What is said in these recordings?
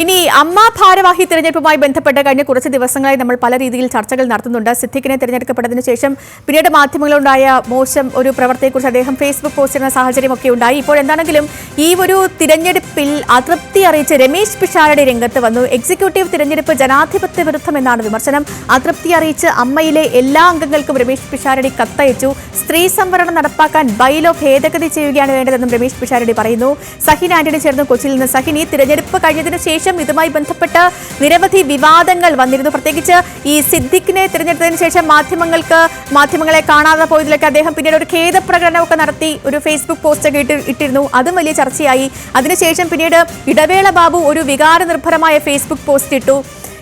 ഇനി അമ്മ ഭാരവാഹി തിരഞ്ഞെടുപ്പുമായി ബന്ധപ്പെട്ട് കഴിഞ്ഞ കുറച്ച് ദിവസങ്ങളായി നമ്മൾ പല രീതിയിൽ ചർച്ചകൾ നടത്തുന്നുണ്ട്. സിദ്ദിഖിനെ തിരഞ്ഞെടുക്കപ്പെട്ടതിന് ശേഷം പിന്നീട് മാധ്യമങ്ങളുണ്ടായ മോശം ഒരു പ്രവർത്തിയെക്കുറിച്ച് അദ്ദേഹം ഫേസ്ബുക്ക് പോസ്റ്റ് ചെയ്യുന്ന സാഹചര്യമൊക്കെ ഉണ്ടായി. ഇപ്പോൾ എന്താണെങ്കിലും ഈ ഒരു തിരഞ്ഞെടുപ്പിൽ അതൃപ്തി അറിയിച്ച് രമേശ് പിഷാരടി രംഗത്ത് വന്നു. എക്സിക്യൂട്ടീവ് തിരഞ്ഞെടുപ്പ് ജനാധിപത്യ വിരുദ്ധം എന്നാണ് വിമർശനം. അതൃപ്തി അറിയിച്ച് അമ്മയിലെ എല്ലാ അംഗങ്ങൾക്കും രമേശ് പിഷാരടി കത്തയച്ചു. സ്ത്രീ സംവരണം നടപ്പാക്കാൻ ബൈലോ ഭേദഗതി ചെയ്യുകയാണ് വേണ്ടതെന്നും രമേശ് പിഷാരടി പറയുന്നു. സഹിൻ ആന്റണി ചേർന്ന് കൊച്ചിയിൽ നിന്ന് സഹിൻ ഈ തിരഞ്ഞെടുപ്പ് കഴിഞ്ഞതിനു ശേഷം ഇതുമായി ബന്ധപ്പെട്ട് നിരവധി വിവാദങ്ങൾ വന്നിരുന്നു. പ്രത്യേകിച്ച് ഈ സിദ്ദിഖിനെ തിരഞ്ഞെടുത്തതിന് ശേഷം മാധ്യമങ്ങൾക്ക് മാധ്യമങ്ങളെ കാണാതെ പോയതിലൊക്കെ അദ്ദേഹം പിന്നീട് ഒരു ഖേദപ്രകടനമൊക്കെ നടത്തി ഒരു ഫേസ്ബുക്ക് പോസ്റ്റ് ഇട്ട് ഇട്ടിരുന്നു. അതും വലിയ ചർച്ചയായി. അതിനുശേഷം പിന്നീട് ഇടവേള ബാബു ഒരു വികാര നിർഭരമായ ഫേസ്ബുക്ക് പോസ്റ്റ് ഇട്ടു.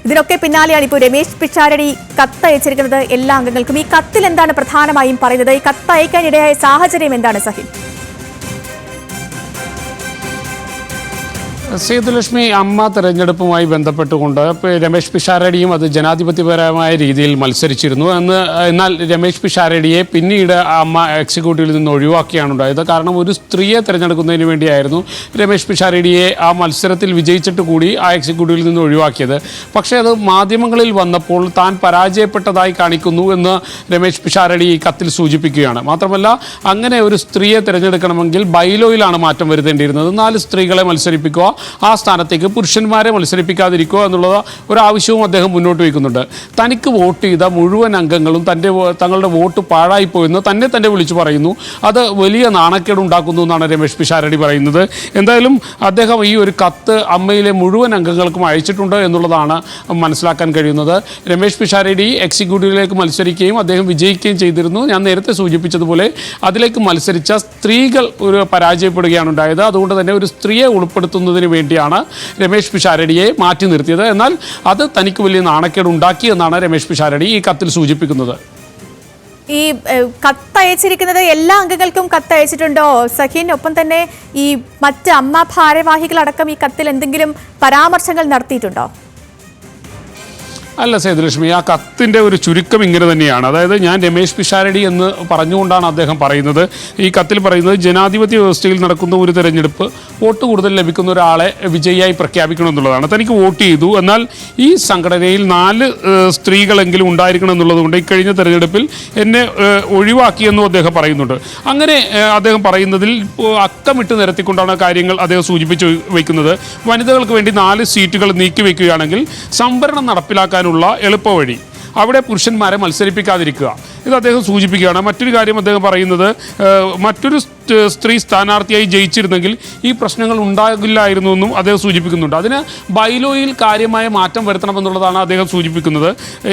ഇതിനൊക്കെ പിന്നാലെയാണ് ഇപ്പോൾ രമേശ് പിഷാരടി കത്ത് അയച്ചിരിക്കുന്നത് എല്ലാ അംഗങ്ങൾക്കും. ഈ കത്തിൽ എന്താണ് പ്രധാനമായും പറയുന്നത്? ഈ കത്ത് അയക്കാനിടയായ സാഹചര്യം എന്താണ് സഹിൻ? സേതുലക്ഷ്മി അമ്മ തെരഞ്ഞെടുപ്പുമായി ബന്ധപ്പെട്ടുകൊണ്ട് രമേശ് പിഷാരടിയും അത് ജനാധിപത്യപരമായ രീതിയിൽ മത്സരിച്ചിരുന്നു. എന്ന് എന്നാൽ രമേശ് പിഷാരടിയെ പിന്നീട് അമ്മ എക്സിക്യൂട്ടീവിൽ നിന്ന് ഒഴിവാക്കിയാണ് ഉണ്ടായത്. കാരണം ഒരു സ്ത്രീയെ തിരഞ്ഞെടുക്കുന്നതിന് വേണ്ടിയായിരുന്നു രമേശ് പിഷാരടിയെ ആ മത്സരത്തിൽ വിജയിച്ചിട്ട് കൂടി ആ എക്സിക്യൂട്ടീവിൽ നിന്ന് ഒഴിവാക്കിയത്. പക്ഷേ അത് മാധ്യമങ്ങളിൽ വന്നപ്പോൾ താൻ പരാജയപ്പെട്ടതായി കാണിക്കുന്നു എന്ന് രമേശ് പിഷാരടി ഈ കത്തിൽ സൂചിപ്പിക്കുകയാണ്. മാത്രമല്ല അങ്ങനെ ഒരു സ്ത്രീയെ തിരഞ്ഞെടുക്കണമെങ്കിൽ ബൈലോയിലാണ് മാറ്റം വരുത്തേണ്ടിയിരുന്നത്. നാല് സ്ത്രീകളെ മത്സരിപ്പിക്കുക ആ സ്ഥാനത്തേക്ക് പുരുഷന്മാരെ മത്സരിപ്പിക്കാതിരിക്കുക എന്നുള്ള ഒരു ആവശ്യവും അദ്ദേഹം മുന്നോട്ട് വയ്ക്കുന്നുണ്ട്. തനിക്ക് വോട്ട് ചെയ്ത മുഴുവൻ അംഗങ്ങളും തന്റെ തങ്ങളുടെ വോട്ട് പാഴായിപ്പോയെന്ന് തന്നെ തന്നെ വിളിച്ചു പറയുന്നു. അത് വലിയ നാണക്കേട് ഉണ്ടാക്കുന്നു എന്നാണ് രമേശ് പിഷാരടി പറയുന്നത്. എന്തായാലും അദ്ദേഹം ഈ ഒരു കത്ത് അമ്മയിലെ മുഴുവൻ അംഗങ്ങൾക്കും അയച്ചിട്ടുണ്ട് എന്നുള്ളതാണ് മനസ്സിലാക്കാൻ കഴിയുന്നത്. രമേശ് പിഷാരടി എക്സിക്യൂട്ടീവിലേക്ക് മത്സരിക്കുകയും അദ്ദേഹം വിജയിക്കുകയും ചെയ്തിരുന്നു. ഞാൻ നേരത്തെ സൂചിപ്പിച്ചതുപോലെ അതിലേക്ക് മത്സരിച്ച സ്ത്രീകൾ ഒരു പരാജയപ്പെടുകയാണ് ഉണ്ടായത്. അതുകൊണ്ട് തന്നെ ഒരു സ്ത്രീയെ ഉൾപ്പെടുത്തുന്നതിന് വേണ്ടിയാണ് രമേശ് പിഷാരടിയെ മാറ്റി നിർത്തിയത്. എന്നാൽ അത് തനിക്ക് വലിയ നാണക്കേട് ഉണ്ടാക്കി എന്നാണ് രമേശ് പിഷാരടി ഈ കത്തിൽ സൂചിപ്പിക്കുന്നത്. ഈ കത്തയച്ചിരിക്കുന്നത് എല്ലാ അംഗങ്ങൾക്കും കത്തയച്ചിട്ടുണ്ടോ? സഹീൻ ഒപ്പം തന്നെ ഈ മറ്റ് അമ്മ ഭാരവാഹികളടക്കം ഈ കത്തിൽ എന്തെങ്കിലും പരാമർശങ്ങൾ നടത്തിയിട്ടുണ്ടോ? അല്ല സേതുലക്ഷ്മി ആ കത്തിന്റെ ഒരു ചുരുക്കം ഇങ്ങനെ തന്നെയാണ്. അതായത് ഞാൻ രമേശ് പിഷാരടി എന്ന് പറഞ്ഞുകൊണ്ടാണ് അദ്ദേഹം പറയുന്നത്. ഈ കത്തിൽ പറയുന്നത് ജനാധിപത്യ വ്യവസ്ഥയിൽ നടക്കുന്ന ഒരു തെരഞ്ഞെടുപ്പ് വോട്ട് കൂടുതൽ ലഭിക്കുന്ന ഒരാളെ വിജയിയായി പ്രഖ്യാപിക്കണം എന്നുള്ളതാണ്. തനിക്ക് വോട്ട് ചെയ്തു. എന്നാൽ ഈ സംഘടനയിൽ നാല് സ്ത്രീകളെങ്കിലും ഉണ്ടായിരിക്കണം എന്നുള്ളതുകൊണ്ട് ഇക്കഴിഞ്ഞ തെരഞ്ഞെടുപ്പിൽ എന്നെ ഒഴിവാക്കിയെന്നും അദ്ദേഹം പറയുന്നുണ്ട്. അങ്ങനെ അദ്ദേഹം പറയുന്നതിൽ അക്കമിട്ട് നിരത്തിക്കൊണ്ടാണ് കാര്യങ്ങൾ അദ്ദേഹം സൂചിപ്പിച്ച് വയ്ക്കുന്നത്. വനിതകൾക്ക് വേണ്ടി നാല് സീറ്റുകൾ നീക്കി വയ്ക്കുകയാണെങ്കിൽ സംവരണം നടപ്പിലാക്കാനുള്ള എളുപ്പവഴി. അവിടെ പുരുഷന്മാരെ മത്സരിപ്പിക്കാതിരിക്കുക. ഇത് അദ്ദേഹം സൂചിപ്പിക്കുകയാണ്. മറ്റൊരു കാര്യം അദ്ദേഹം പറയുന്നത് മറ്റൊരു സ്ത്രീ സ്ഥാനാർത്ഥിയായി ജയിച്ചിരുന്നെങ്കിൽ ഈ പ്രശ്നങ്ങൾ ഉണ്ടാകില്ലായിരുന്നു എന്നും അദ്ദേഹം സൂചിപ്പിക്കുന്നുണ്ട്. അതിന് ബൈലോയിൽ കാര്യമായ മാറ്റം വരുത്തണമെന്നുള്ളതാണ് അദ്ദേഹം സൂചിപ്പിക്കുന്നത്.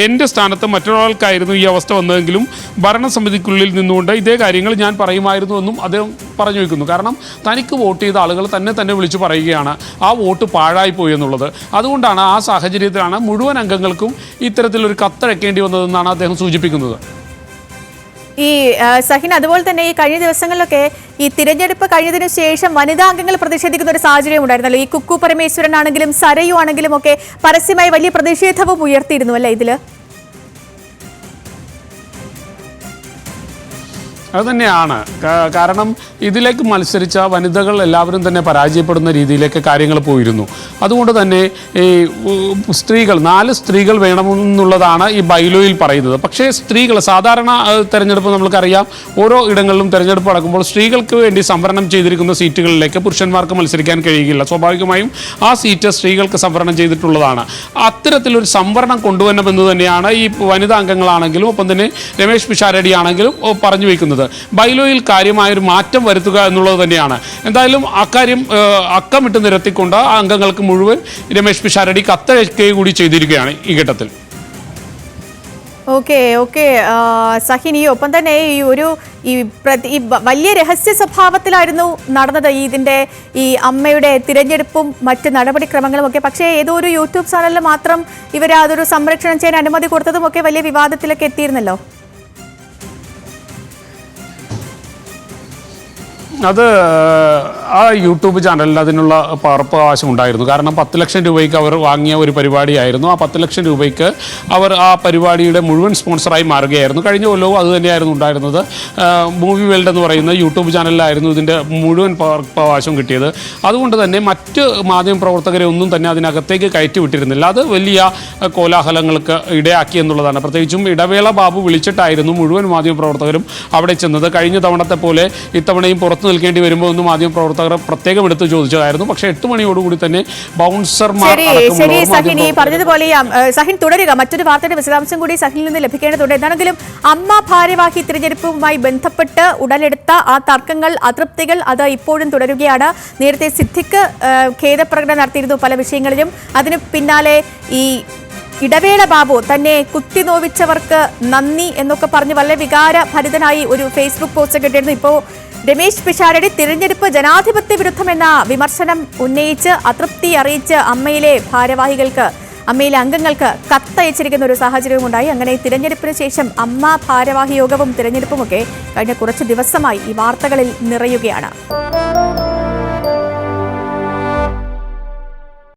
എന്റെ സ്ഥാനത്ത് മറ്റൊരാൾക്കായിരുന്നു ഈ അവസ്ഥ വന്നതെങ്കിലും ഭരണസമിതിക്കുള്ളിൽ നിന്നുകൊണ്ട് ഇതേ കാര്യങ്ങൾ ഞാൻ പറയുമായിരുന്നു എന്നും അദ്ദേഹം പറഞ്ഞു വയ്ക്കുന്നു കാരണം തനിക്ക് വോട്ട് ചെയ്ത ആളുകൾ തന്നെ തന്നെ വിളിച്ചു പറയുകയാണ് ആ വോട്ട് പാഴായിപ്പോയി എന്നുള്ളത്. അതുകൊണ്ടാണ് ആ സാഹചര്യത്തിലാണ് മുഴുവൻ അംഗങ്ങൾക്കും ഇത്തരത്തിലൊരു കത്തഴക്കേണ്ടി വന്നതെന്നാണ് അദ്ദേഹം സൂചിപ്പിക്കുന്നത്. ഈ സഹിൻ അതുപോലെ തന്നെ ഈ കഴിഞ്ഞ ദിവസങ്ങളിലൊക്കെ ഈ തിരഞ്ഞെടുപ്പ് കഴിഞ്ഞതിന് ശേഷം വനിതാ അംഗങ്ങൾ പ്രതിഷേധിക്കുന്ന ഒരു സാഹചര്യം ഉണ്ടായിരുന്നല്ലോ. ഈ കുക്കു പരമേശ്വരൻ ആണെങ്കിലും സരയു ആണെങ്കിലും ഒക്കെ പരസ്യമായി വലിയ പ്രതിഷേധവും ഉയർത്തിയിരുന്നു അല്ലേ ഇതിൽ? അത് തന്നെയാണ് കാരണം ഇതിലേക്ക് മത്സരിച്ച വനിതകൾ എല്ലാവരും തന്നെ പരാജയപ്പെടുന്ന രീതിയിലേക്ക് കാര്യങ്ങൾ പോയിരുന്നു. അതുകൊണ്ട് തന്നെ ഈ സ്ത്രീകൾ നാല് സ്ത്രീകൾ വേണമെന്നുള്ളതാണ് ഈ ബൈലോയിൽ പറയുന്നത്. പക്ഷേ സ്ത്രീകൾ സാധാരണ തിരഞ്ഞെടുപ്പ് തെരഞ്ഞെടുപ്പ് നമ്മൾക്കറിയാം. ഓരോ ഇടങ്ങളിലും തിരഞ്ഞെടുപ്പ് നടക്കുമ്പോൾ സ്ത്രീകൾക്ക് വേണ്ടി സംവരണം ചെയ്തിരിക്കുന്ന സീറ്റുകളിലേക്ക് പുരുഷന്മാർക്ക് മത്സരിക്കാൻ കഴിയുകയില്ല. സ്വാഭാവികമായും ആ സീറ്റ് സ്ത്രീകൾക്ക് സംവരണം ചെയ്തിട്ടുള്ളതാണ്. അത്തരത്തിലൊരു സംവരണം കൊണ്ടുവരണമെന്ന് തന്നെയാണ് ഈ വനിതാ അംഗങ്ങളാണെങ്കിലും ഒപ്പം തന്നെ രമേശ് പിഷാരടി ആണെങ്കിലും പറഞ്ഞു വയ്ക്കുന്നത് ബൈലോയിൽ കാര്യമായൊരു മാറ്റം വരുത്തുക എന്നുള്ളത് തന്നെയാണ്. എന്തായാലും അക്കാര്യം അക്കമിട്ട് നിരത്തിക്കൊണ്ട് ആ അംഗങ്ങൾക്ക് മുഴുവൻ രമേശ് പിഷാരടി കത്തയക്കുകയും കൂടി ചെയ്തിരിക്കുകയാണ് ഈ ഘട്ടത്തിൽ. Okay okay. സഹിൻ ഈ ഒപ്പം തന്നെ ഈ ഒരു ഈ പ്രതി- ഈ വലിയ രഹസ്യ സ്വഭാവത്തിലായിരുന്നു നടന്നത് ഈ ഇതിന്റെ ഈ അമ്മയുടെ തിരഞ്ഞെടുപ്പും മറ്റ് നടപടിക്രമങ്ങളും ഒക്കെ. പക്ഷേ ഏതോ ഒരു യൂട്യൂബ് ചാനലിൽ മാത്രം ഇവർ അതൊരു സംരക്ഷണം ചെയ്യാൻ അനുമതി കൊടുത്തതും ഒക്കെ വലിയ വിവാദത്തിലൊക്കെ എത്തിയിരുന്നല്ലോ. അത് ആ യൂട്യൂബ് ചാനലിൽ അതിനുള്ള പകർപ്പവകാശം ഉണ്ടായിരുന്നു കാരണം പത്ത് ലക്ഷം രൂപയ്ക്ക് അവർ വാങ്ങിയ ഒരു പരിപാടിയായിരുന്നു. ആ പത്ത് ലക്ഷം രൂപയ്ക്ക് അവർ ആ പരിപാടിയുടെ മുഴുവൻ സ്പോൺസറായി മാറുകയായിരുന്നു. കഴിഞ്ഞ കൊല്ലവും അത് തന്നെയായിരുന്നു ഉണ്ടായിരുന്നത്. മൂവി വേൾഡ് എന്ന് പറയുന്ന യൂട്യൂബ് ചാനലിലായിരുന്നു ഇതിന്റെ മുഴുവൻ പകർപ്പവകാശം കിട്ടിയത്. അതുകൊണ്ട് തന്നെ മറ്റ് മാധ്യമ പ്രവർത്തകരെ ഒന്നും തന്നെ അതിനകത്തേക്ക് കയറ്റി വിട്ടിരുന്നില്ല അത് വലിയ കോലാഹലങ്ങൾക്ക് ഇടയാക്കി എന്നുള്ളതാണ്. പ്രത്യേകിച്ചും ഇടവേള ബാബു വിളിച്ചിട്ടായിരുന്നു മുഴുവൻ മാധ്യമ പ്രവർത്തകരും അവിടെ ചെന്നത്. കഴിഞ്ഞ തവണത്തെ പോലെ ഇത്തവണയും പുറത്തു നിൽക്കേണ്ടി വരുമ്പോൾ ഒന്ന് മാധ്യമ പ്രവർത്തകർ പ്രത്യേകം എടുത്ത് ചോദിച്ചതായിരുന്നു. പക്ഷേ എട്ട് മണിയോടുകൂടി തന്നെ ബൗൺസർമാർ ശരി സഹിൻ ഈ പറഞ്ഞതുപോലെ സഹിൻ തുടരുക. മറ്റൊരു വാർത്തയുടെ വിശദാംശം കൂടി സഹിനിൽ നിന്ന് ലഭിക്കേണ്ടതുണ്ട്. എന്താണെങ്കിലും അമ്മ ഭാരവാഹി തിരഞ്ഞെടുപ്പുമായി ബന്ധപ്പെട്ട് ഉടലെടുത്ത ആ തർക്കങ്ങൾ അതൃപ്തികൾ അത് ഇപ്പോഴും തുടരുകയാണ്. നേരത്തെ സിദ്ധിക്ക് ഖേദപ്രകടനം നടത്തിയിരുന്നു പല വിഷയങ്ങളിലും. അതിന് പിന്നാലെ ഈ ഇടവേള ബാബു തന്നെ കുത്തി നോവിച്ചവർക്ക് നന്ദി എന്നൊക്കെ പറഞ്ഞ് വളരെ വികാരഭരിതനായി ഒരു ഫേസ്ബുക്ക് പോസ്റ്റ് കിട്ടിയിരുന്നു ഇപ്പോൾ രമേശ് പിഷാരടി തിരഞ്ഞെടുപ്പ് ജനാധിപത്യ വിരുദ്ധമെന്ന വിമർശനം ഉന്നയിച്ച് അതൃപ്തി അറിയിച്ച് അമ്മയിലെ ഭാരവാഹികൾക്ക് അമ്മയിലെ അംഗങ്ങൾക്ക് കത്തയച്ചിരിക്കുന്ന ഒരു സാഹചര്യവും ഉണ്ടായി. അങ്ങനെ തിരഞ്ഞെടുപ്പിന് ശേഷം അമ്മ ഭാരവാഹി യോഗവും തിരഞ്ഞെടുപ്പുമൊക്കെ കഴിഞ്ഞ കുറച്ച് ദിവസമായി ഈ വാർത്തകളിൽ നിറയുകയാണ്.